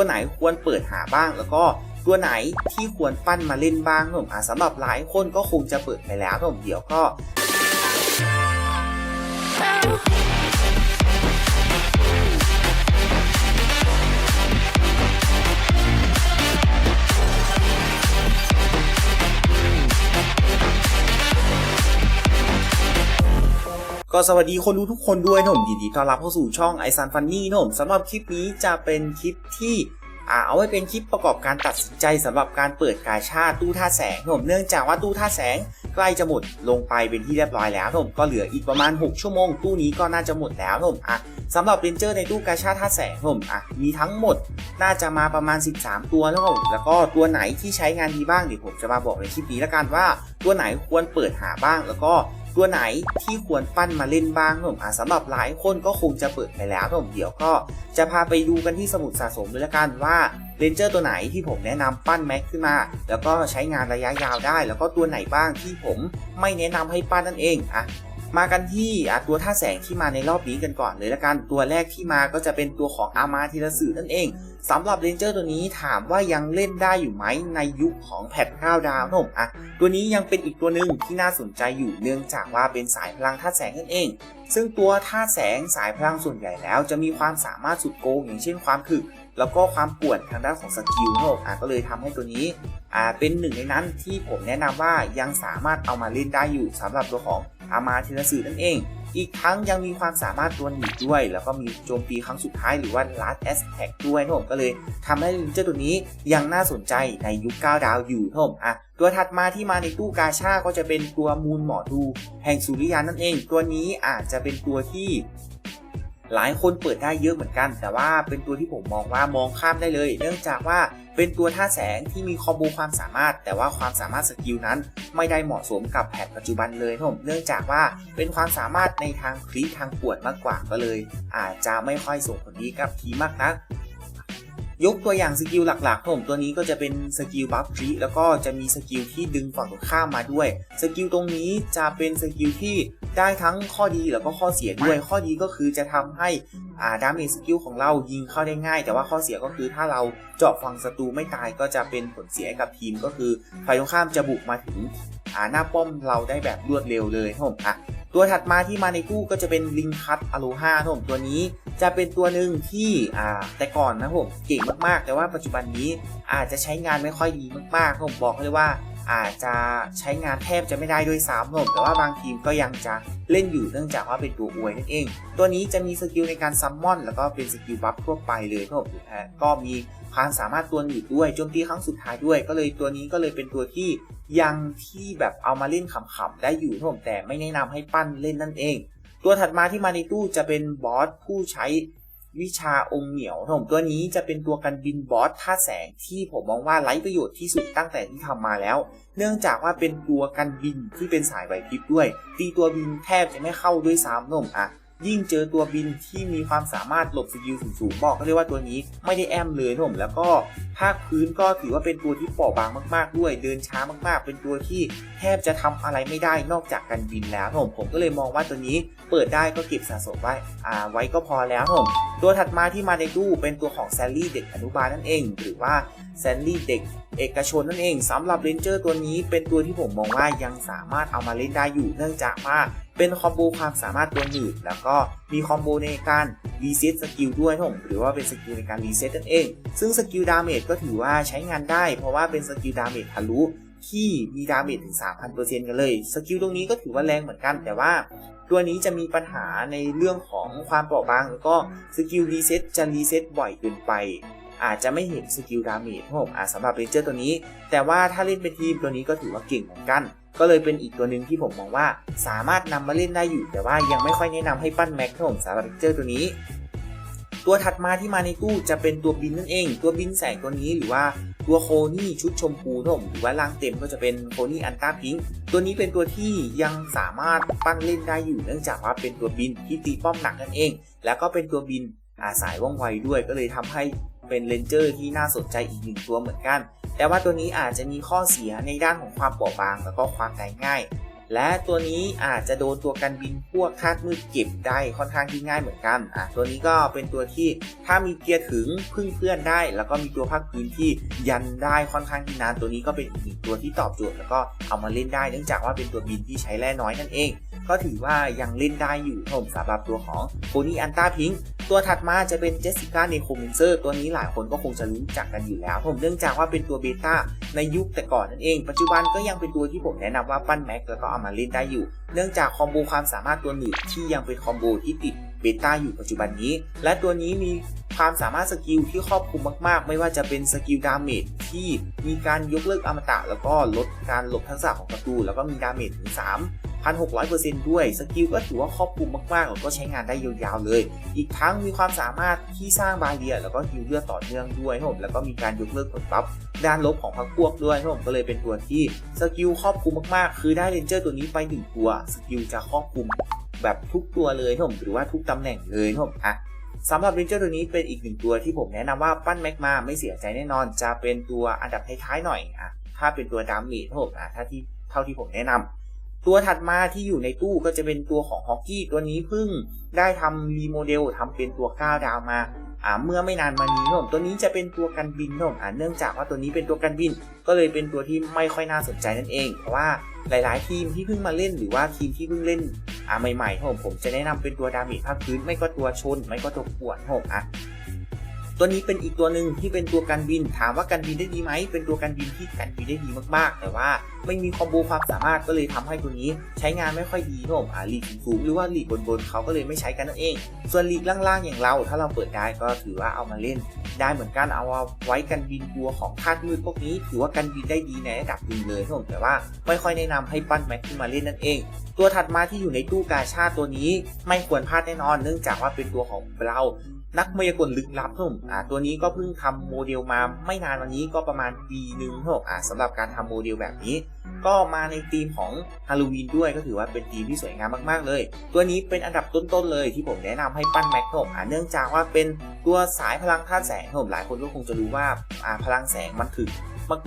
ตัวไหนควรเปิดหาบ้าง แล้วก็ตัวไหนที่ควรปั้นมาเล่นบ้างครับผมอ่าสำหรับหลายคนก็คงจะเปิดไปแล้วครับผมเดี๋ยวก็ ก็สวัสดีคนดูทุกคนด้วยนะผมยินดีต้อนรับเข้าสู่ช่องไอซันฟันนี่นะผมสำหรับคลิปนี้จะเป็นคลิปที่เอาไว้เป็นคลิปประกอบการตัดสินใจสำหรับการเปิดกาชาตู้ท่าแสงนะผมเนื่องจากว่าตู้ท่าแสงใกล้จะหมดลงไปเป็นที่เรียบร้อยแล้วนะผมก็เหลืออีกประมาณ 6 ชั่วโมง ตู้นี้ก็น่าจะหมดแล้วนะผมอะสำหรับเรนเจอร์ในตู้กาชาท่าแสงนะผมอะมีทั้งหมดน่าจะมาประมาณ 13 ตัวนะผมแล้วก็ตัวไหนที่ใช้งานดีบ้างเดี๋ยวผมจะมาบอกในคลิปนี้แล้วกันว่า ตัวไหนควรเปิดหาบ้างแล้วก็ ตัวไหนที่ควรปั้นมาเล่นบ้างผมอะสำหรับหลายคนก็คงจะเปิดไปแล้วผมเดี๋ยวก็จะพาไปดูกันที่สมุดสะสมด้วยละกันว่าเลนเจอร์ตัวไหนที่ผมแนะนำปั้นแม็กขึ้นมา แล้วก็ใช้งานระยะยาวได้ แล้วก็ตัวไหนบ้างที่ผมไม่แนะนำให้ปั้นนั่นเองอะ มากันที่ตัวท่าแสงที่มาในรอบนี้กันก่อนเลยละกันตัวแรกที่มาก็จะเป็นตัวของอามาทีละสื่อนั่นเองสำหรับเรนเจอร์ตัวนี้ถามว่ายังเล่นได้อยู่ไหมในยุคของแพท9ดาวนะผมอะตัวนี้ยังเป็นอีกตัวหนึ่งที่น่าสนใจอยู่เนื่องจากว่าเป็นสายพลังธาแสงนั่นเอง ซึ่งตัวธาแสงสายพลังส่วนใหญ่แล้ว จะมีความสามารถสุดโกงอย่างเช่นความถึกแล้วก็ความป่วนทางด้านของสกิลโนกอะก็เลยทำให้ตัวนี้อ่าเป็นหนึ่งในนั้นที่ผมแนะนำว่ายังสามารถเอามาเล่นได้อยู่สำหรับตัวของ อามาเทนสึนั่นเอง อีกทั้งยังมีความสามารถตัวหนีด้วย แล้วก็มีโจมตีครั้งสุดท้ายหรือว่า last attack ด้วยนะผมก็เลยทำให้เจ้าตัวนี้ยังน่าสนใจในยุค 9 ดาวอยู่นะผมอะตัวถัดมาที่มาในตู้กาชาก็จะเป็นตัวมูลหมอดูแห่งสุริยานนั่นเอง ตัวนี้อาจจะเป็นตัวที่ หลายคนเปิดได้เยอะเหมือนกัน แต่ว่าเป็นตัวที่ผมมองว่ามองข้ามได้เลย เนื่องจากว่าเป็นตัวท่าแสงที่มีคอมโบความสามารถ แต่ว่าความสามารถสกิลนั้น ไม่ได้เหมาะสมกับแพทปัจจุบันเลยผมเนื่องจากว่าเป็นความสามารถในทางคลิทางปวดมากกว่าก็เลย อาจจะไม่ค่อยส่งผลดีกับทีมมากนัก ยกตัวอย่างสกิลหลักๆผมตัวนี้ก็จะเป็นสกิลบัฟทรีแล้วก็จะมีสกิลที่ดึงฝั่งตรงข้ามมาด้วย สกิลตรงนี้จะเป็นสกิลที่ได้ทั้งข้อดีแล้วก็ข้อเสียด้วย ข้อดีก็คือจะทำให้อ่าดาเมจสกิลของเรายิงเข้าได้ง่าย แต่ว่าข้อเสียก็คือถ้าเราเจาะฝั่งศัตรูไม่ตายก็จะเป็นผลเสียกับทีมก็คือฝ่ายตรงข้ามจะบุกมาถึงอ่าหน้าป้อมเราได้แบบรวดเร็วเลยครับผมอะ ตัวถัดมาที่มาในตู้ก็จะเป็นลิงคัตอโลฮาครับผมตัวนี้จะเป็นตัวหนึ่งที่อ่าแต่ก่อนนะผมเก่งมากๆ แต่ว่าปัจจุบันนี้อาจจะใช้งานไม่ค่อยดีมากๆผมบอกเลยว่า อาจจะใช้งานแทบจะไม่ได้ด้วยซ้ำผมแต่ว่าบางทีมก็ยังจะเล่นอยู่เนื่องจากว่าเป็นตัวอวยนั่นเอง ตัวนี้จะมีสกิลในการซัมมอนแล้วก็เป็นสกิลบัฟทั่วไปเลยครับผมนะก็มีความสามารถตัวหนีบด้วยโจมตีครั้งสุดท้ายด้วย ก็เลยตัวนี้ก็เลยเป็นตัวที่ยังที่แบบเอามาเล่นขำๆได้อยู่ครับผมแต่ไม่แนะนำให้ปั้นเล่นนั่นเอง ตัวถัดมาที่มาในตู้จะเป็นบอสผู้ใช้ วิชาองค์เหนียวผมตัวนี้จะเป็นตัวกันบินบอสท่าแสงที่ผมมองว่าไร้ประโยชน์ที่สุดตั้งแต่ที่ทำมาแล้ว เนื่องจากว่าเป็นตัวกันบินที่เป็นสายไหวพริบด้วย ตีตัวบินแทบจะไม่เข้าด้วยซ้ำนมอะยิ่งเจอตัวบินที่มีความสามารถหลบสกิลสูงๆบอกก็เรียกว่าตัวนี้ไม่ได้แอมเลยนะผมแล้วก็ภาคพื้นก็ถือว่าเป็นตัวที่เปราะบางมาก ๆ ด้วย เดินช้ามากๆ เป็นตัวที่แทบจะทำอะไรไม่ได้นอกจากการบินแล้วผมผมก็เลยมองว่าตัวนี้เปิดได้ก็เก็บสะสมไว้อ่าไว้ก็พอแล้วนะผม ตัวถัดมาที่มาในตู้เป็นตัวของแซลลี่เด็กอนุบาลนั่นเอง หรือว่าแซลลี่เด็กเอกชนนั่นเองสำหรับเรนเจอร์ตัวนี้เป็นตัวที่ผมมองว่ายังสามารถเอามาเล่นได้อยู่ เนื่องจากว่าเป็นคอมโบความสามารถตัวหนืดแล้วก็มีคอมโบในการรีเซ็ตสกิลด้วยผมหรือว่าเป็นสกิลในการรีเซ็ตนั่นเอง ซึ่งสกิลดาเมจก็ถือว่าใช้งานได้ เพราะว่าเป็นสกิลดาเมจทะลุที่มีดาเมจถึง 3,000%กันเลย สกิลตรงนี้ก็ถือว่าแรงเหมือนกัน แต่ว่า ตัวนี้จะมีปัญหาในเรื่องของความเปราะบางแล้วก็สกิลรีเซ็ตจะรีเซ็ตบ่อยเกินไป อาจจะไม่เห็นสกิลดาเมจผมอ่าสำหรับเรนเจอร์ตัวนี้ แต่ว่าถ้าเล่นเป็นทีมตัวนี้ก็ถือว่าเก่งเหมือนกัน ก็เลยเป็นอีกตัวหนึ่งที่ผมมองว่าสามารถนำมาเล่นได้อยู่ แต่ว่ายังไม่ค่อยแนะนำให้ปั้นแม็กครับผมสำหรับเรนเจอร์ตัวนี้ ตัวถัดมาที่มาในตู้จะเป็นตัวบินนั่นเอง ตัวบินแสงตัวนี้หรือว่าตัวโคนี่ชุดชมพูนมหรือว่าล่างเต็มก็จะเป็นโคนี่อันต้าพิงตัวนี้เป็นตัวที่ยังสามารถปั้นเล่นได้อยู่เนื่องจากว่าเป็นตัวบินที่ตีป้อมหนักนั่นเอง แล้วก็เป็นตัวบินอาสายว่องไวด้วยก็เลยทำให้เป็นเลนเจอร์ที่น่าสนใจอีกหนึ่งตัวเหมือนกัน แต่ว่าตัวนี้อาจจะมีข้อเสียในด้านของความเปราะบาง แล้วก็ความตายง่าย และตัวนี้อาจจะโดนตัวกันบินพวกธาตุมืดเก็บได้ค่อนข้างที่ง่ายเหมือนกันอะตัวนี้ก็เป็นตัวที่ถ้ามีเกียร์ถึงพึ่งเพื่อนได้ แล้วก็มีตัวภาคพื้นที่ยันได้ค่อนข้างที่นานตัวนี้ก็เป็นอีกหนึ่งตัวที่ตอบโจทย์แล้วก็เอามาเล่นได้เนื่องจากว่าเป็นตัวบินที่ใช้แร่น้อยนั่นเอง ก็ถือว่ายังเล่นได้อยู่ผมสำหรับตัวของโ o นี่อันต้าพิง ตัวถัดมาจะเป็นเจสสิก้าเนโคมินเซอร์ตัวนี้หลายคนก็คงจะรู้จักกันอยู่แล้ว ผมเนื่องจากว่าเป็นตัวเบต้าในยุคแต่ก่อนนั่นเอง ปัจจุบันก็ยังเป็นตัวที่ผมแนะนำว่าปั้นแม็กแล้วก็เอามาเล่นได้อยู่ เนื่องจากคอมโบความสามารถตัวหนึ่งที่ยังเป็นคอมโบที่ติดเบต้าอยู่ปัจจุบันนี้ และตัวนี้มีความสามารถสกิลที่ครอบคลุมมากๆ ไม่ว่าจะเป็นสกิลดาเมจที่มีการยกเลิกอมตะแล้วก็ลดการหลบทักษะของศัตรูแล้วก็มีดาเมจถึง 3,600%ด้วย สกิลก็ถือว่าครอบคลุมมากๆ แล้วก็ใช้งานได้ยาวๆเลย อีกทั้งมีความสามารถที่สร้างบาเรียแล้วก็ฮิวเลือดต่อเนื่องด้วยครับแล้วก็มีการยกเลิกผลลัพธ์ด้านลบของพรรคพวกด้วยครับผมก็เลยเป็นตัวที่สกิลครอบคลุมมากๆ คือได้เรนเจอร์ตัวนี้ไปหนึ่งตัวสกิลจะครอบคลุมแบบทุกตัวเลยครับผมหรือว่าทุกตำแหน่งเลยครับผมอะสำหรับเรนเจอร์ตัวนี้เป็นอีกหนึ่งตัวที่ผมแนะนำว่าปั้นแม็กมาไม่เสียใจแน่นอน จะเป็นตัวอันดับท้ายๆหน่อยอะถ้าเป็นตัวดามจครับผมอะถ้าที่เท่าที่ผมแนะนำ ตัวถัดมาที่อยู่ในตู้ก็จะเป็นตัวของฮอกกี้ตัวนี้เพิ่งได้ทำรีโมเดลทำเป็นตัว9ดาวมาอ่าเมื่อไม่นานมานี้ผมตัวนี้จะเป็นตัวกันบินผมอ่าเนื่องจากว่าตัวนี้เป็นตัวกันบิน ก็เลยเป็นตัวที่ไม่ค่อยน่าสนใจนั่นเอง เพราะว่าหลาย ๆ ทีมที่เพิ่งมาเล่นหรือว่าทีมที่เพิ่งเล่นอ่าใหม่ๆผมผมจะแนะนำเป็นตัวดาเมจภาคพื้นไม่ก็ตัวชน ไม่ก็ตัวปวดผมอะ ตัวนี้เป็นอีกตัวหนึ่งที่เป็นตัวกันบิน ถามว่ากันบินได้ดีไหม เป็นตัวกันบินที่กันบินได้ดีมากๆ แต่ว่าไม่มีคอมโบความสามารถก็เลยทำให้ตัวนี้ใช้งานไม่ค่อยดีนะผมอ่าลีกสูงหรือว่าลีกบนๆเขาก็เลยไม่ใช้กันนั่นเอง ส่วนลีกล่างๆอย่างเรา ถ้าเราเปิดได้ก็ถือว่าเอามาเล่น ได้เหมือนกันเอาไว้กันบินตัวของธาตุมืดพวกนี้ ถือว่ากันบินได้ดีในระดับหนึ่งเลยนะผมแต่ว่าไม่ค่อยแนะนำให้ปั้นแม็กขึ้นมาเล่นนั่นเอง ตัวถัดมาที่อยู่ในตู้กาชาตัวนี้ไม่ควรพลาดแน่นอน เนื่องจากว่าเป็นตัวของเรา นักมายากลลึกลับครับผมอ่าตัวนี้ก็เพิ่งทำโมเดลมาไม่นานวันนี้ก็ประมาณปีหนึ่งครับผมอ่าสำหรับการทำโมเดลแบบนี้ ก็มาในธีมของฮาโลวีนด้วยก็ถือว่าเป็นธีมที่สวยงามมากๆเลย ตัวนี้เป็นอันดับต้นๆเลยที่ผมแนะนำให้ปั้นแม็กครับผมอ่าเนื่องจากว่าเป็นตัวสายพลังธาตุแสงครับผมหลายคนก็คงจะรู้ว่าอ่าพลังแสงมันถึง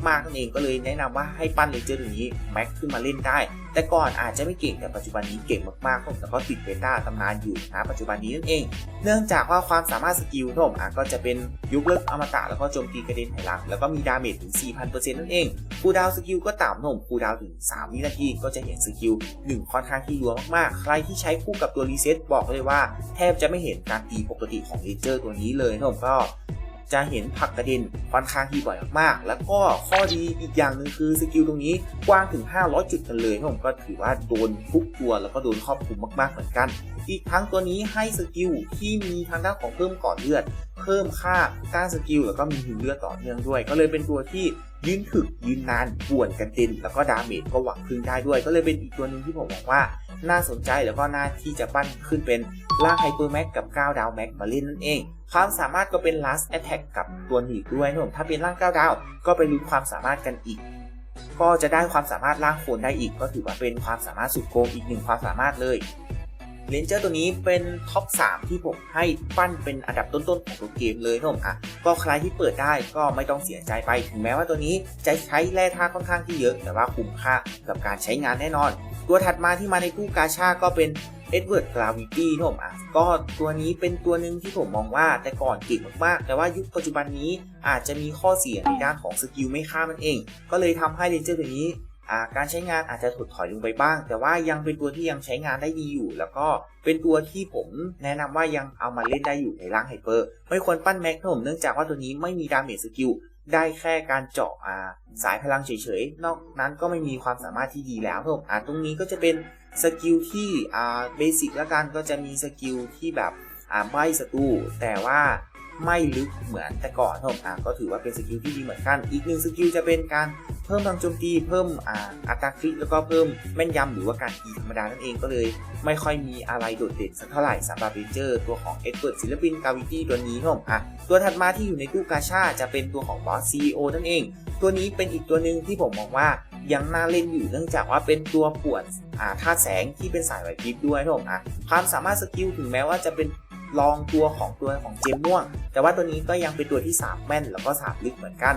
มากๆนั่นเองก็เลยแนะนำว่าให้ปั้นเลเจอร์ตัวนี้แม็กขึ้นมาเล่นได้ แต่ก่อนอาจจะไม่เก่งแต่ปัจจุบันนี้เก่งมากๆครับผมแล้วก็ติดเบต้าตำนานอยู่นะปัจจุบันนี้นั่นเอง เนื่องจากว่าความสามารถสกิลครับผมอะก็จะเป็นยุคเลิกอมตะแล้วก็โจมตีกระเด็นไหหลังแล้วก็มีดาเมจถึง 4,000%นั่นเองคูดาวสกิลก็ต่ำครับผมคูดาวถึง 3 วินาทีก็จะเห็นสกิล1ค่อนข้างที่รัวมากๆ ใครที่ใช้คู่กับตัวรีเซ็ตบอกเลยว่า แทบจะไม่เห็นการตีปกติของเลเจอร์ตัวนี้เลยผมก็ จะเห็นผักกระเด็นค่อนข้างที่บ่อยมากๆ แล้วก็ข้อดีอีกอย่างหนึ่งคือสกิลตรงนี้กว้างถึง 500 จุดกันเลยผมก็ถือว่าโดนทุกตัวแล้วก็โดนครอบคลุมมากๆเหมือนกัน อีกทั้งตัวนี้ให้สกิลที่มีทางด้านของเพิ่มก่อนเลือด เพิ่มค่าต้านสกิลแล้วก็มีหิวเลือดต่อเนื่องด้วย ก็เลยเป็นตัวที่ยืนถึกยืนนานป่วนกันเต็นแล้วก็ดาเมจก็หวังพึ่งได้ด้วย ก็เลยเป็นอีกตัวหนึ่งที่ผมบอกว่า น่าสนใจแล้วก็น่าที่จะปั้นขึ้นเป็นล่างไฮเปอร์แม็กกับ 9 ดาวแม็กมาเล่นนั่นเอง ความสามารถก็เป็น last attack กับตัวหนีด้วยนะผมถ้าเป็นล่าง 9 ดาว ก็ไปลุ้นความสามารถกันอีก ก็จะได้ความสามารถล่างโคนได้อีก ก็ถือว่าเป็นความสามารถสุดโกงอีกหนึ่งความสามารถเลย เลนเจอร์ตัวนี้เป็นท็อป 3 ที่ผมให้ปั้นเป็นอันดับต้นๆของตัวเกมเลยนะผมอะก็ใครที่เปิดได้ก็ไม่ต้องเสียใจไป ถึงแม้ว่าตัวนี้จะใช้แร่ธาตุค่อนข้างที่เยอะ แต่ว่าคุ้มค่ากับการใช้งานแน่นอน ตัวถัดมาที่มาในตู้กาชาก็เป็นเอ็ดเวิร์ดกราวิตี้ผมอะก็ตัวนี้เป็นตัวหนึ่งที่ผมมองว่าแต่ก่อนเก่งมากๆ แต่ว่ายุคปัจจุบันนี้อาจจะมีข้อเสียในด้านของสกิลไม่ข้ามันเอง ก็เลยทำให้เรนเจอร์ตัวนี้ การใช้งานอาจจะถดถอยลงไปบ้าง แต่ว่ายังเป็นตัวที่ยังใช้งานได้ดีอยู่ แล้วก็เป็นตัวที่ผมแนะนำว่ายังเอามาเล่นได้อยู่ในร่างไฮเปอร์ไม่ควรปั้นแม็กนะผมเนื่องจากว่าตัวนี้ไม่มีดาเมจสกิลได้แค่การเจาะอาสายพลังเฉยๆ นอกนั้นก็ไม่มีความสามารถที่ดีแล้วครับผมอ่าตรงนี้ก็จะเป็นสกิลที่อ่าเบสิกละกันก็จะมีสกิลที่แบบอ่าใบศัตรูแต่ว่าไม่ลึกเหมือนแต่ก่อนครับผมอ่าก็ถือว่าเป็นสกิลที่ดีเหมือนกัน อีกหนึ่งสกิลจะเป็นการ พิ่มพลังโจมตี เพิ่มอ่าอัตราคริตแล้วก็เพิ่มแม่นยำหรือว่าการตีธรรมดานั่นเองก็เลย ไม่ค่อยมีอะไรโดดเด่นสักเท่าไหร่สำหรับเรนเจอร์ตัวของเอ็ดเวิร์ดศิลปินกาวิตี้ตัวนี้ครับอะตัวถัดมาที่อยู่ในตู้กาชาจะเป็นตัวของบอสซีโอนั่นเอง ตัวนี้เป็นอีกตัวหนึ่งที่ผมมองว่ายังน่าเล่นอยู่เนื่องจากว่าเป็นตัวปวนอ่าธาตุแสงที่เป็นสายไหวพริบด้วยครับผมอะความสามารถสกิลถึงแม้ว่าจะเป็นรองตัวของตัวของเจมม่วง แต่ว่าตัวนี้ก็ยังเป็นตัวที่สามแม่นแล้วก็สามลึกเหมือนกัน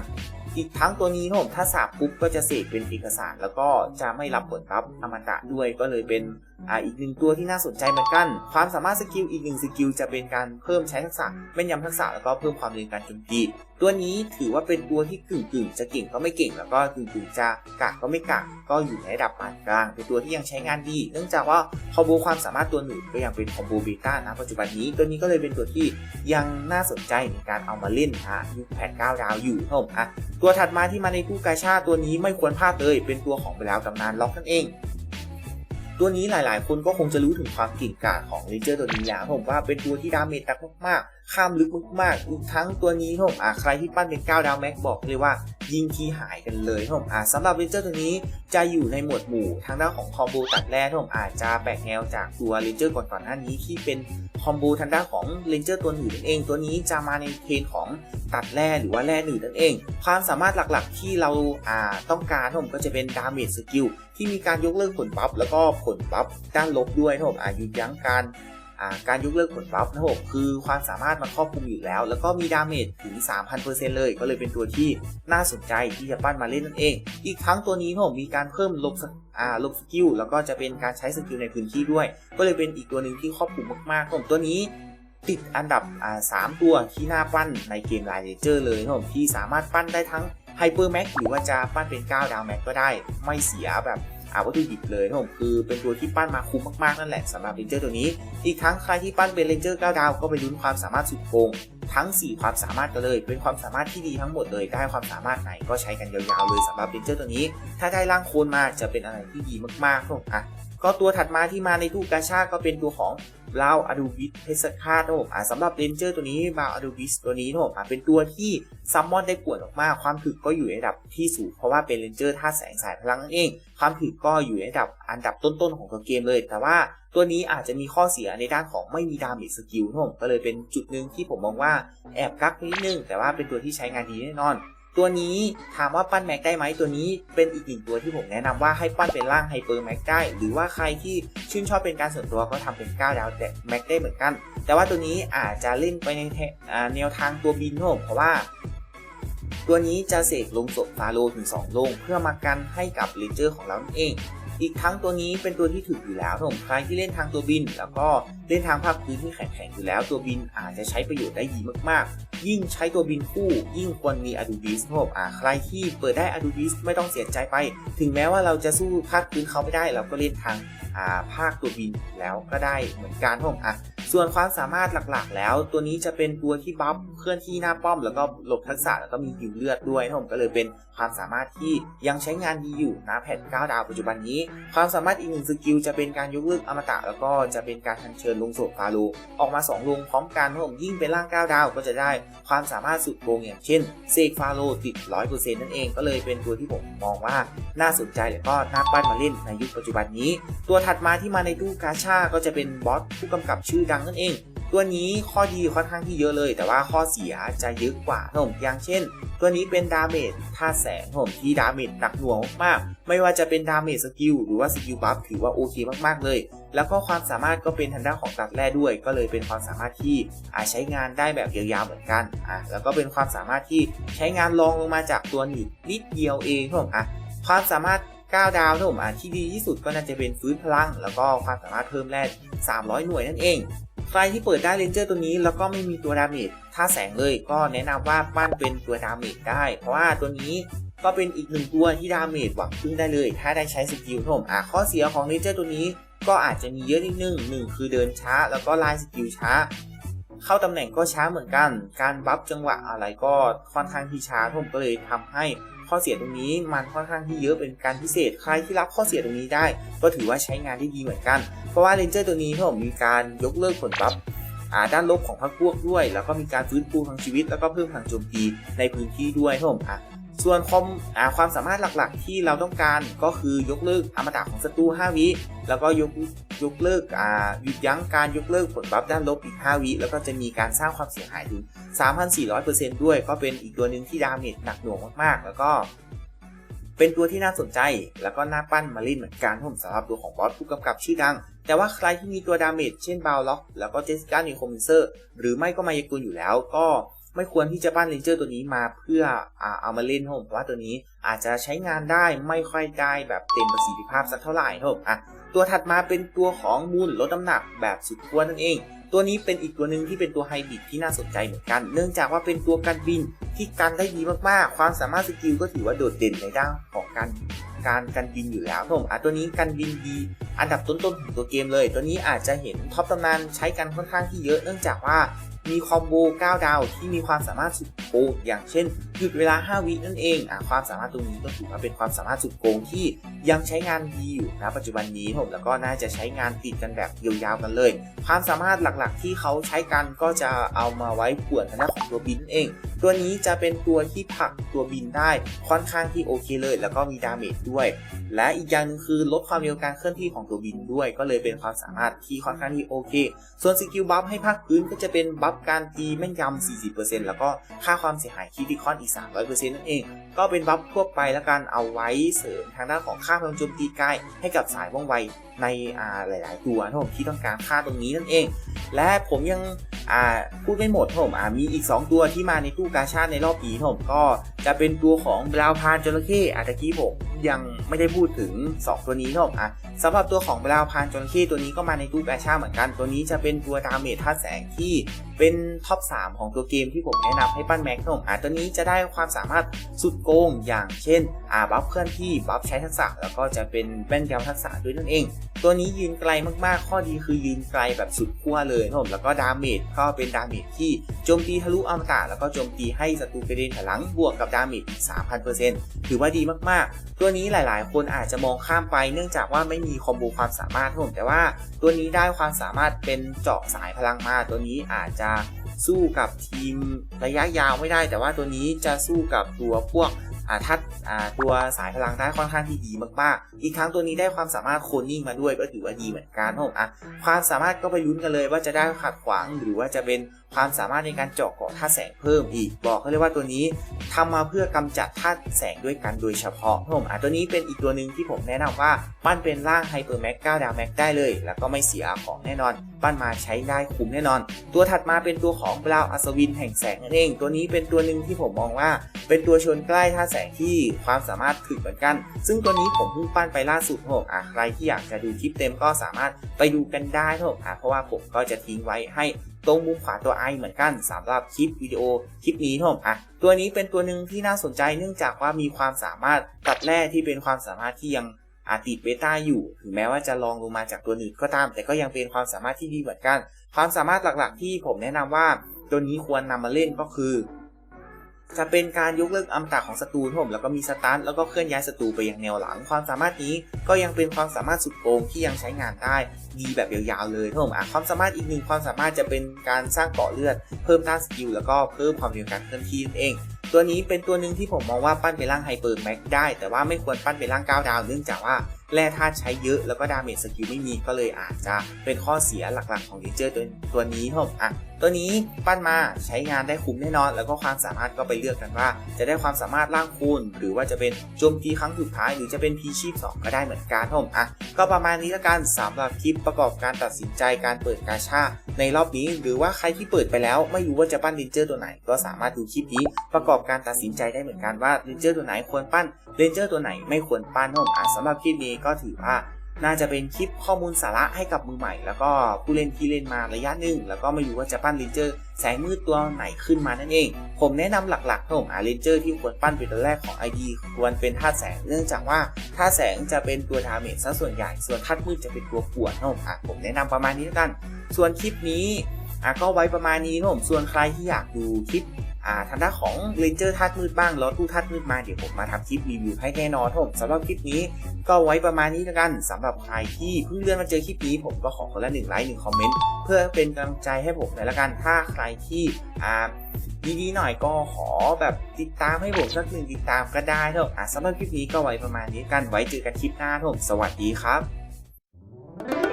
อีกทั้งตัวนี้นะผมถ้าสาบปุ๊บก็จะเสกเป็นเอกสาร แล้วก็จะไม่รับผลลัพธ์อมตะด้วยก็เลยเป็นอ่าอีกหนึ่งตัวที่น่าสนใจเหมือนกัน ความสามารถสกิลอีกหนึ่งสกิลจะเป็นการเพิ่มใช้ทักษะแม่นยำทักษะแล้วก็เพิ่มความเร็วการโจมตีตัวนี้ถือว่าเป็นตัวที่กึ่งกึ่งจะเก่งก็ไม่เก่ง แล้วก็กึ่งกึ่งจะกากก็ไม่กากก็อยู่ในระดับปานกลาง เป็นตัวที่ยังใช้งานดี เนื่องจากว่าคอมโบความสามารถตัวหนึ่งก็ยังเป็นคอมโบเบต้านะปัจจุบันนี้ตัวนี้ก็เลยเป็นตัวที่ยังน่าสนใจในการเอามาเล่นนะยุคแพท9ดาวอยู่ครับผมอะตัวัวถัดมาที่มาในตู้กาชาตัวนี้ไม่ควรพลาดเลย เป็นตัวของไปแล้วตำนานล็อกนั่นเอง ตัวนี้หลายๆ คนก็คงจะรู้ถึงความเก่งกาจของเลนเจอร์ตัวนี้แล้วผมว่าเป็นตัวที่ดาเมจตักมากๆ ข้ามลึกมากๆอีกทั้งตัวนี้ผมอะใครที่ปั้นเป็น 9 ดาวแม็กบอกเลยว่า ยิงทีหายกันเลยผมอะสำหรับเลนเจอร์ตัวนี้จะอยู่ในหมวดหมู่ทางด้านของคอมโบตัดแร่ผมอาจจะแบกแนวจากตัวเลนเจอร์ก่อนๆหน้านี้ที่เป็นคอมโบทางด้านของเลนเจอร์ตัวหนึ่งนั่นเองตัวนี้จะมาในเทรนของตัดแร่หรือว่าแร่หนึ่งนั่นเอง ความสามารถหลักๆที่เราอ่าต้องการผมก็จะเป็นดาเมจสกิลที่มีการยกเลิกผลบัฟแล้วก็ผลบัฟด้านลบด้วยนะผมอายุดยั้งการ การยกเลิกผลบัฟนะผมคือความสามารถมันครอบคลุมอยู่แล้ว แล้วก็มีดาเมจถึง 3,000%เลย ก็เลยเป็นตัวที่น่าสนใจที่จะปั้นมาเล่นนั่นเอง อีกทั้งตัวนี้นะผมมีการเพิ่มลบสอ่าลบสกิลแล้วก็จะเป็นการใช้สกิลในพื้นที่ด้วย ก็เลยเป็นอีกตัวหนึ่งที่ครอบคลุมมากๆผมตัวนี้ติดอันดับอ่าสามตัวที่น่าปั้นในเกมไลเลเจอร์เลยนะผมที่สามารถปั้นได้ทั้งไฮเปอร์แม็กหรือว่าจะปั้นเป็น9ดาวแม็กก็ได้ ไม่เสียแบบ วัตถุดิบเลยนะผมคือเป็นตัวที่ปั้นมาคุ้มมากๆนั่นแหละสำหรับเลนเจอร์ตัวนี้ อีกทั้งใครที่ปั้นเป็นเลนเจอร์9ดาวก็ไปลุ้นความสามารถสุดโกงทั้ง 4 ความสามารถกันเลย เป็นความสามารถที่ดีทั้งหมดเลย ได้ความสามารถไหนก็ใช้กันยาวๆเลยสำหรับเลนเจอร์ตัวนี้ ถ้าได้ร่างโคลนมาจะเป็นอะไรที่ดีมากๆครับผมอะ ก็ตัวถัดมาที่มาในตู้กาชาก็เป็นตัวของบราวอะดูบิสเพสคาโนมอ่าสำหรับเรนเจอร์ตัวนี้บราวอะดูบิสตัวนี้นมอ่าเป็นตัวที่ซัมมอนได้ปวดออกมากความถึกก็อยู่ในระดับที่สูงเพราะว่าเป็นเรนเจอร์ท่าแสงสายพลังนั่นเอง ความถึกก็อยู่ในระดับอันดับต้นๆของตัวเกมเลย แต่ว่าตัวนี้อาจจะมีข้อเสียในด้านของไม่มีดาเมจสกิลโนมก็เลยเป็นจุดหนึ่งที่ผมมองว่าแอบกักนิดนึงแต่ว่าเป็นตัวที่ใช้งานดีแน่นอน ตัวนี้ถามว่าปั้นแม็กได้ไหมตัวนี้เป็นอีกหนึ่งตัวที่ผมแนะนำว่าให้ปั้นเป็นร่างไฮเปอร์แม็กได้หรือว่าใครที่ชื่นชอบเป็นการส่วนตัวก็ทำเป็น9ดาวแต่แม็กได้เหมือนกัน แต่ว่าตัวนี้อาจจะเล่นไปในแนวทางตัวบินโนมเพราะว่าตัวนี้จะเสกลงศพฟาโรถึง2ลงเพื่อมากันให้กับเลนเจอร์ของเรานั่นเอง อีกทั้งตัวนี้เป็นตัวที่ถึกอยู่แล้วผมใครที่เล่นทางตัวบิน แล้วก็เล่นทางภาคพื้นที่แข็งๆอยู่แล้ว ตัวบินอาจจะใช้ประโยชน์ได้ดีมากๆ ยิ่งใช้ตัวบินคู่ ยิ่งควรมีอดูบิสครับผมอ่าใครที่เปิดได้อดูบิสไม่ต้องเสียใจไป ถึงแม้ว่าเราจะสู้ภาคพื้นเขาไม่ได้ เราก็เล่นทางอ่าภาคตัวบินแล้วก็ได้เหมือนกันครับผมอะส่วนความสามารถหลักๆ แล้ว ตัวนี้จะเป็นตัวที่บัฟเคลื่อนที่หน้าป้อม แล้วก็หลบทักษะแล้วก็มีหิวเลือดด้วยครับผมก็เลยเป็นความสามารถที่ยังใช้งานดีอยู่นะแพท9ดาวปัจจุบันนี้ ความสามารถอีกหนึ่งสกิลจะเป็นการยกเลิกอมตะแล้วก็จะเป็นการทันเชิญลุงโศกฟาโรห์ออกมา 2 ลุงพร้อมกันครับผมยิ่งเป็นร่าง9ดาวก็จะได้ความสามารถสุดโกงอย่างเช่นเซกฟาโรห์ติด100%นั่นเองก็เลยเป็นตัวที่ผมมองว่า น่าสนใจแล้วก็น่าปั้นมาเล่นในยุคปัจจุบันนี้ ตัวถัดมาที่มาในตู้กาชาก็จะเป็นบอสผู้กำกับชื่อดังนั่นเอง ตัวนี้ข้อดีค่อนข้างที่เยอะเลย แต่ว่าข้อเสียจะเยอะกว่าผมอย่างเช่น ตัวนี้เป็นดาเมจท่าแสงผมที่ดาเมจหนักหน่วงมากๆไม่ว่าจะเป็นดาเมจสกิลหรือว่าสกิลบัฟถือว่าโอเคมากๆเลย แล้วก็ความสามารถก็เป็นทางด้านของตัดแร่ด้วย ก็เลยเป็นความสามารถที่อาใช้งานได้แบบยาวๆเหมือนกันอะแล้วก็เป็นความสามารถที่ใช้งานรองลงมาจากตัวหนีบนิดเดียวเองครับผมอะ ความสามารถ 9 ดาวครับผมอะที่ดีที่สุดก็น่าจะเป็นฟื้นพลัง แล้วก็ความสามารถเพิ่มแร่300 หน่วยนั่นเอง ใครที่เปิดได้เรนเจอร์ตัวนี้แล้วก็ไม่มีตัวดาเมจท่าแสงเลยก็แนะนำว่าปั้นเป็นตัวดาเมจได้ เพราะว่าตัวนี้ก็เป็นอีกหนึ่งตัวที่ดาเมจหวังพึ่งได้เลย ถ้าได้ใช้สกิลผมอะข้อเสียของเรนเจอร์ตัวนี้ก็อาจจะมีเยอะนิดนึงหนึ่งคือเดินช้า แล้วก็ไล่สกิลช้า เข้าตำแหน่งก็ช้าเหมือนกัน การบัฟจังหวะอะไรก็ค่อนข้างที่ช้าผมก็เลยทำให้ ข้อเสียตรงนี้มันค่อนข้างที่เยอะเป็นการพิเศษ ใครที่รับข้อเสียตรงนี้ได้ ก็ถือว่าใช้งานได้ดีเหมือนกัน เพราะว่าเลนเจอร์ตัวนี้ผมมีการยกเลิกผลบัฟด้านลบของพรรคพวกด้วย แล้วก็มีการฟื้นฟูทางชีวิต แล้วก็เพิ่มทางโจมตีในพื้นที่ด้วยครับผมอะ ส่วนความความสามารถหลักๆ ที่เราต้องการก็คือยกเลิกอมตะของศัตรู 5 วิ แล้วก็ยกยกเลิกหยุดยั้งการยกเลิกผลบัฟด้านลบอีก 5 วิ แล้วก็จะมีการสร้างความเสียหายถึง 3,400%ด้วย ก็เป็นอีกตัวหนึ่งที่ดาเมจหนักหน่วงมากๆ แล้วก็เป็นตัวที่น่าสนใจ แล้วก็น่าปั้นมาเล่นเหมือนกันผมสำหรับตัวของบอสผู้กำกับชื่อดัง แต่ว่าใครที่มีตัวดาเมจเช่นบาวล็อก แล้วก็เจสสิก้านิโคมิเซอร์ หรือไม่ก็มายากุลอยู่แล้วก็ ไม่ควรที่จะปั้นเลนเจอร์ตัวนี้มาเพื่ออ่าเอามาเล่นครับผมเพราะว่าตัวนี้อาจจะใช้งานได้ไม่ค่อยได้แบบเต็มประสิทธิภาพสักเท่าไหร่ครับอะตัวถัดมาเป็นตัวของมูลลดน้ำหนักแบบสุดขั้วนั่นเอง ตัวนี้เป็นอีกตัวหนึ่งที่เป็นตัวไฮบริดที่น่าสนใจเหมือนกัน เนื่องจากว่าเป็นตัวกันบินที่กันได้ดีมากๆ ความสามารถสกิลก็ถือว่าโดดเด่นในด้านของการการกันบินอยู่แล้วครับผมอะตัวนี้กันบินดีอันดับต้นๆของตัวเกมเลย ตัวนี้อาจจะเห็นท็อปตำนานใช้กันค่อนข้างที่เยอะ เนื่องจากว่า มีคอมโบ 9 ดาวที่มีความสามารถสุดโกงอย่างเช่น หยุดเวลา 5 วินั่นเองอะความสามารถตรงนี้ก็ถือว่าเป็นความสามารถสุดโกงที่ยังใช้งานดีอยู่นะปัจจุบันนี้ผมแล้วก็น่าจะใช้งานติดกันแบบยาวๆกันเลย ความสามารถหลักๆ ที่เขาใช้กันก็จะเอามาไว้ป่วนทางด้านของตัวบินเองตัวนี้จะเป็นตัวที่ผักตัวบินได้ค่อนข้างที่โอเคเลย แล้วก็มีดาเมจด้วย และอีกอย่างหนึงคือลดความเร็วการเคลื่อนที่ของตัวบินด้วย ก็เลยเป็นความสามารถที่ค่อนข้างที่โอเค ส่วนสกิลบัฟให้ภาคพื้นก็จะเป็นบัฟการตีแม่นยำ40%แล้วก็ค่าความเสียหายคิดิคอนอีก 300%นั่นเอง ก็เป็นบัฟทั่วไปแล้วกันเอาไว้เสริมทางด้านของค่าพลังโจมตีกายให้กับสายว่องไวในอ่าหลาย ๆ ตัวนผมที่ต้องการค่าตรงนี้นั่นเอง และผมยังอ่าพูดไม่หมดครับผมอ่ามีอีก 2 ตัวที่มาในตู้กาชาดในรอบปีครับผมก็จะเป็นตัวของบราวพานจระเข้อาตะกี้ผม ยังไม่ได้พูดถึง 2 ตัวนี้ครับอะสำหรับตัวของบราวพานจระเข้ตัวนี้ก็มาในตู้กาชาเหมือนกัน ตัวนี้จะเป็นตัวดาเมจธาแสงที่เป็นท็อป 3 ของตัวเกมที่ผมแนะนำให้ปั้นแม็กครับผมอะตัวนี้จะได้ความสามารถสุดโกงอย่างเช่นอ่าบัฟเคลื่อนที่บัฟใช้ทักษะแล้วก็จะเป็นแม่นยำทักษะด้วยนั่นเอง ตัวนี้ยืนไกลมากๆ ข้อดีคือยืนไกลแบบสุดขั้วเลยครับผมแล้วก็ดาเมจก็เป็นดาเมจที่โจมตีทะลุอมตะแล้วก็โจมตีให้ศัตรูกระเด็นถลังบวกกับดาเมจอีก3,000%ถือว่าดีมากๆตัวัวนี้หลาย ๆ คนอาจจะมองข้ามไปเนื่องจากว่าไม่มีคอมโบความสามารถผมแต่ว่าตัวนี้ได้ความสามารถเป็นเจาะสายพลังมา ตัวนี้อาจจะสู้กับทีมระยะยาวไม่ได้ แต่ว่าตัวนี้จะสู้กับตัวพวกอาทัดตัวสายพลังได้ค่อนข้างที่ดีมากๆ อีกทั้งตัวนี้ได้ความสามารถโคนนิ่งมาด้วยก็ถือว่าดีเหมือนกันครับผมอะความสามารถก็ไปลุ้นกันเลยว่าจะได้ขัดขวางหรือว่าจะเป็น ความสามารถในการเจาะเกาะธาตุแสงเพิ่มอีก บอกเขาเลยว่าตัวนี้ทำมาเพื่อกำจัดธาตุแสงด้วยกันโดยเฉพาะผมอะตัวนี้เป็นอีกตัวหนึ่งที่ผมแนะนำว่าปั้นเป็นร่างไฮเปอร์แม็ก9ดาวแม็กได้เลย แล้วก็ไม่เสียของแน่นอน ปั้นมาใช้ได้คุ้มแน่นอน ตัวถัดมาเป็นตัวของบราวอัศวินแห่งแสงนั่นเอง ตัวนี้เป็นตัวหนึ่งที่ผมมองว่า เป็นตัวชนใกล้ท่าแสงที่ความสามารถถึงเหมือนกัน ซึ่งตัวนี้ผมเพิ่งปั้นไปล่าสุดผมอะใครที่อยากจะดูคลิปเต็มก็สามารถไปดูกันได้ผมอะเพราะว่าผมก็จะทิ้งไว้ให้ ตรงมุมขวาตัวไอเหมือนกันสำหรับคลิปวิดีโอคลิปนี้ครับผมอะตัวนี้เป็นตัวหนึ่งที่น่าสนใจเนื่องจากว่ามีความสามารถตัดแร่ที่เป็นความสามารถที่ยังอาติดเบต้าอยู่ ถึงแม้ว่าจะลองลงมาจากตัวหนึ่งก็ตาม แต่ก็ยังเป็นความสามารถที่ดีเหมือนกัน ความสามารถหลักๆ ที่ผมแนะนำว่า ตัวนี้ควรนำมาเล่นก็คือ จะเป็นการยกเลิกอัมตะของศัตรูครับผมแล้วก็มีสตาร์ทแล้วก็เคลื่อนย้ายศัตรูไปยังแนวหลัง ความสามารถนี้ก็ยังเป็นความสามารถสุดโกงที่ยังใช้งานได้ดีแบบยาวๆเลยครับผมอะความสามารถอีกหนึ่งความสามารถจะเป็นการสร้างเกาะเลือด เพิ่มต้านสกิลแล้วก็เพิ่มความเร็วการเคลื่อนที่นั่นเอง ตัวนี้เป็นตัวหนึ่งที่ผมมองว่าปั้นเป็นร่างไฮเปอร์แม็กได้ แต่ว่าไม่ควรปั้นเป็นร่าง9ดาวเนื่องจากว่าแร่ธาตุใช้เยอะแล้วก็ดาเมจสกิลไม่มีก็เลยอาจจะเป็นข้อเสียหลักๆของเดเจอร์ตัวตัวนี้ครับผมอะตัวนี้ปั้นมาใช้งานได้คุ้มแน่นอน แล้วก็ความสามารถก็ไปเลือกกันว่า จะได้ความสามารถร่างคูณหรือว่าจะเป็นโจมตีครั้งสุดท้าย หรือจะเป็นพีชีพ 2 ก็ได้เหมือนกันครับผมอะก็ประมาณนี้ละกันสำหรับคลิปประกอบการตัดสินใจการเปิดกาชาในรอบนี้ หรือว่าใครที่เปิดไปแล้ว ไม่รู้ว่าจะปั้นเรนเจอร์ตัวไหน ก็สามารถดูคลิปนี้ประกอบการตัดสินใจได้เหมือนกันว่าเรนเจอร์ตัวไหนควรปั้นเรนเจอร์ตัวไหนไม่ควรปั้นครับผมอะสำหรับคลิปนี้ก็ถือว่า น่าจะเป็นคลิปข้อมูลสาระให้กับมือใหม่ แล้วก็ผู้เล่นที่เล่นมาระยะหนึ่งแล้วก็ไม่รู้ว่าจะปั้นเรนเจอร์แสงมืดตัวไหนขึ้นมานั่นเอง ผมแนะนำหลักๆครับผมอะเนเจอร์ที่ควรปั้นเป็นตัวแรกของ ID ควรเป็นธาตุแสง เนื่องจากว่าธาตุแสงจะเป็นตัวดาเมจซะส่วนใหญ่ ส่วนธาตุมืดจะเป็นตัวปวดครับผมอะผมแนะนำประมาณนี้แล้วกัน ส่วนคลิปนี้อะก็ไว้ประมาณนี้ครับผมส่วนใครที่อยากดูคลิป ทางด้านของเรนเจอร์ธาตุมืดบ้างแล้วตู้ธาตุมืดมาเดี๋ยวผมมาทำคลิปรีวิวให้แน่นอนครับผมสำหรับคลิปนี้ก็ไว้ประมาณนี้แล้วกันสำหรับใครที่เพิ่งเลื่อนมาเจอคลิปนี้ผมก็ขอคนละหนึ่งไลค์หนึ่งคอมเมนต์เพื่อเป็นกำลังใจให้ผมหน่อยละกันถ้าใครที่อ่าดีๆหน่อยก็ขอแบบติดตามให้ผมสักหนึ่งติดตามก็ได้ครับอะสำหรับคลิปนี้ก็ไว้ประมาณนี้กันไว้เจอกันคลิปหน้าครับผมสวัสดีครับ